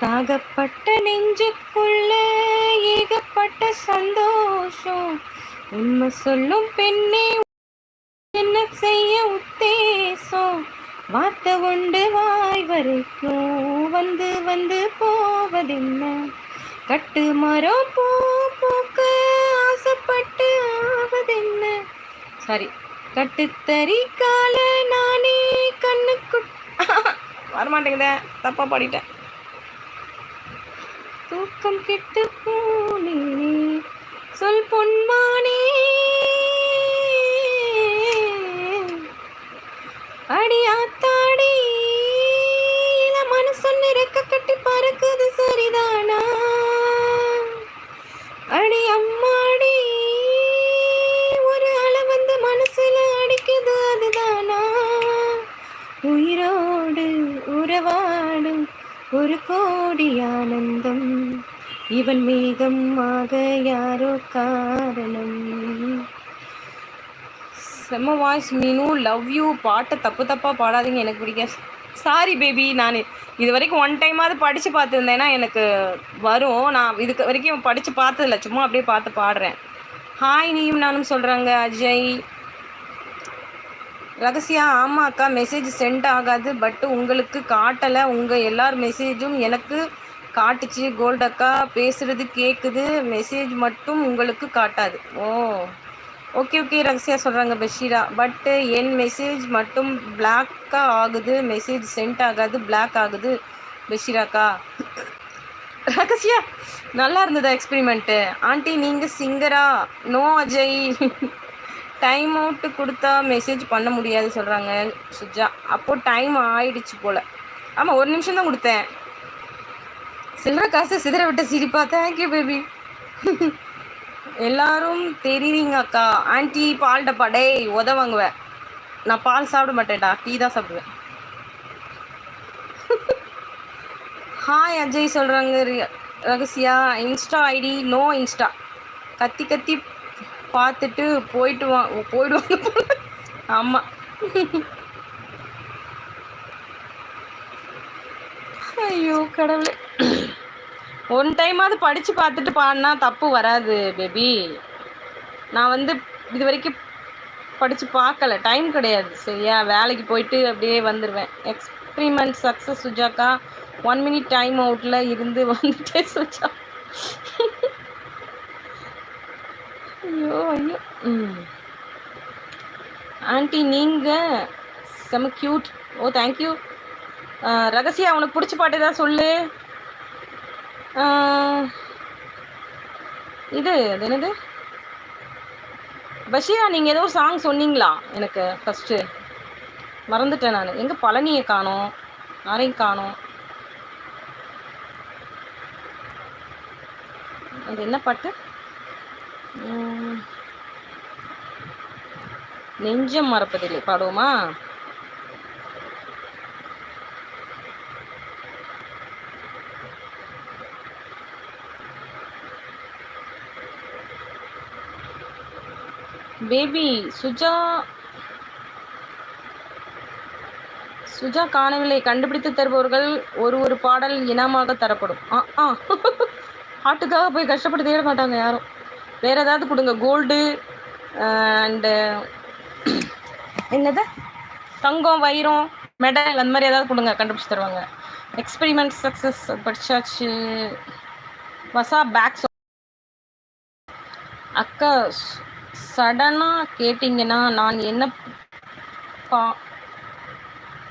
தாகப்பட்ட நெஞ்சுக்குள்ளே ஏகப்பட்ட சந்தோஷம். உண்மை சொல்லும் பெண்ணே என்ன செய்ய உத்தேசம்? வார்த்தை உண்டு வாய் வரைக்கும் வந்து வந்து போவதென்ன? கட்டு மரம் பூ ஆசைப்பட்டு ஆவதென்ன? சாரி கட்டுத்தறி கால நானே கண்ணுக்கு வரமாட்டேங்குதே. தப்பா பாடிட்டேன். தூக்கம் கெட்டு போனேனே சொல் பொன்மானே. அடி உறவாடும் ஒரு கோடி ஆனந்தம். இவன் மேகம் ஆக யாரோ காரணம். செம்ம வாய்ஸ் மீனு. லவ் யூ பாட்டை தப்பு தப்பாக பாடாதீங்க. எனக்கு பிடிக்காது. சாரி பேபி நான் இது வரைக்கும் ஒன் டைமாவது படித்து பார்த்துருந்தேன்னா எனக்கு வரும். நான் இதுக்கு வரைக்கும் படித்து பார்த்ததில்ல. சும்மா அப்படியே பார்த்து பாடுறேன். ஹாய் நீயும் நானும் சொல்கிறாங்க அஜய். ரகசியா ஆமாம் அக்கா மெசேஜ் சென்ட் ஆகாது பட் உங்களுக்கு காட்டலை. உங்கள் எல்லார் மெசேஜும் எனக்கு காட்டுச்சு. கோல்ட் அக்கா பேசுகிறது கேட்குது மெசேஜ் மட்டும் உங்களுக்கு காட்டாது. ஓ. ஓகே ஓகே ரகசியா சொல்கிறாங்க பஷீரா. பட்டு என் மெசேஜ் மட்டும் பிளாக்காக ஆகுது. மெசேஜ் சென்ட் ஆகாது பிளாக் ஆகுது பஷீராக்கா. ரகசியா நல்லா இருந்ததா எக்ஸ்பெரிமெண்ட்டு ஆண்டி நீங்கள் சிங்கரா நோ அஜய். டைம் அவுட்டு கொடுத்தா மெசேஜ் பண்ண முடியாது சொல்கிறாங்க சுஜா. அப்போது டைம் ஆயிடுச்சு போல். ஆமாம் ஒரு நிமிஷம் தான் கொடுத்தேன். சில்லற காசு சிதற விட்ட சிரிப்பா. தேங்க்யூ பேபி எல்லாரும் தெரியுறீங்க அக்கா. ஆன்டி பால் டப்பா டேய் உத வாங்குவேன் நான் பால் சாப்பிட மாட்டேன்டா. டீ தான் சாப்பிடுவேன். ஹாய் அஜய் சொல்கிறாங்க ரகசியா. இன்ஸ்டா ஐடி நோ இன்ஸ்டா கத்தி கத்தி பார்த்துட்டு போயிட்டு வா போயிடுவாங்க ஆமாம் ஐயோ கடவுளே. ஒன் டைமாவது படித்து பார்த்துட்டு பாடினா தப்பு வராது பேபி நான் வந்து இது வரைக்கும் படித்து பார்க்கல. டைம் கிடையாது சரியா? வேலைக்கு போயிட்டு அப்படியே வந்துடுவேன் எக்ஸ்பிரிமெண்ட் சக்ஸஸ் சுஜாக்கா ஒன் மினிட் டைம் அவுட்டில் இருந்து வந்துட்டே சுஜா ஐயோ ஐயோ. ம். ஆண்டி நீங்கள் செம க்யூட் ஓ தேங்க்யூ ரகசியா உனக்கு பிடிச்ச பாட்டு ஏதாவது சொல்லு. இது அது என்னது? பஷீரா நீங்கள் ஏதோ ஒரு சாங் சொன்னீங்களா எனக்கு ஃபஸ்ட்டு மறந்துட்டேன் நான். எங்கே பழனியை காணோம்? யாரையும் காணோம்? அது என்ன பாட்டு? நெஞ்சம் மறப்பதில்லை. பாடுவோமா? பேபி சுஜா. சுஜா காணவில்லை. கண்டுபிடித்து தருபவர்கள் ஒரு ஒரு பாடல் இனமாக தரப்படும். ஆ ஆ. பாட்டுக்காக போய் கஷ்டப்பட்டு தேட மாட்டாங்க யாரும். வேற ஏதாவது கொடுங்க. கோல்டு அண்டு என்னது? தங்கம் வைரம் மெடல் அந்த மாதிரி ஏதாவது கொடுங்க. கண்டுபிடிச்சு தருவாங்க. எக்ஸ்பெரிமெண்ட் சக்ஸஸ் படிச்சாச்சு. வசா பேக்ஸ் அக்கா சடனாக கேட்டிங்கன்னா நான் என்ன பா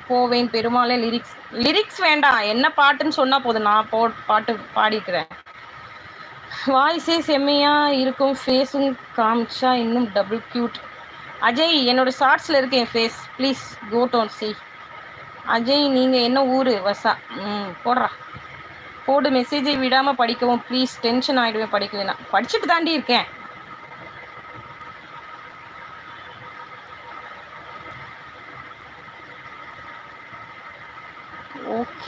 போவேன்? பெருமாளே லிரிக்ஸ் லிரிக்ஸ் வேண்டாம். என்ன பாட்டுன்னு சொன்னால் போதும். நான் போ பாட்டு பாடிக்கிறேன். வாய்ஸே செம்மையாக இருக்கும். ஃபேஸும் காமிச்சா இன்னும் டபுள் க்யூட் அஜய் என்னோடய ஷார்ட்ஸில் இருக்கு என் face please go tone C Ajay நீங்கள் என்ன ஊர்? வசா. ம் போடுறா. போடு மெசேஜை விடாமல் படிக்கவும். ப்ளீஸ் டென்ஷன் ஆகிடுவேன் படிக்கலைன்னா படிச்சுட்டு தாண்டி இருக்கேன்.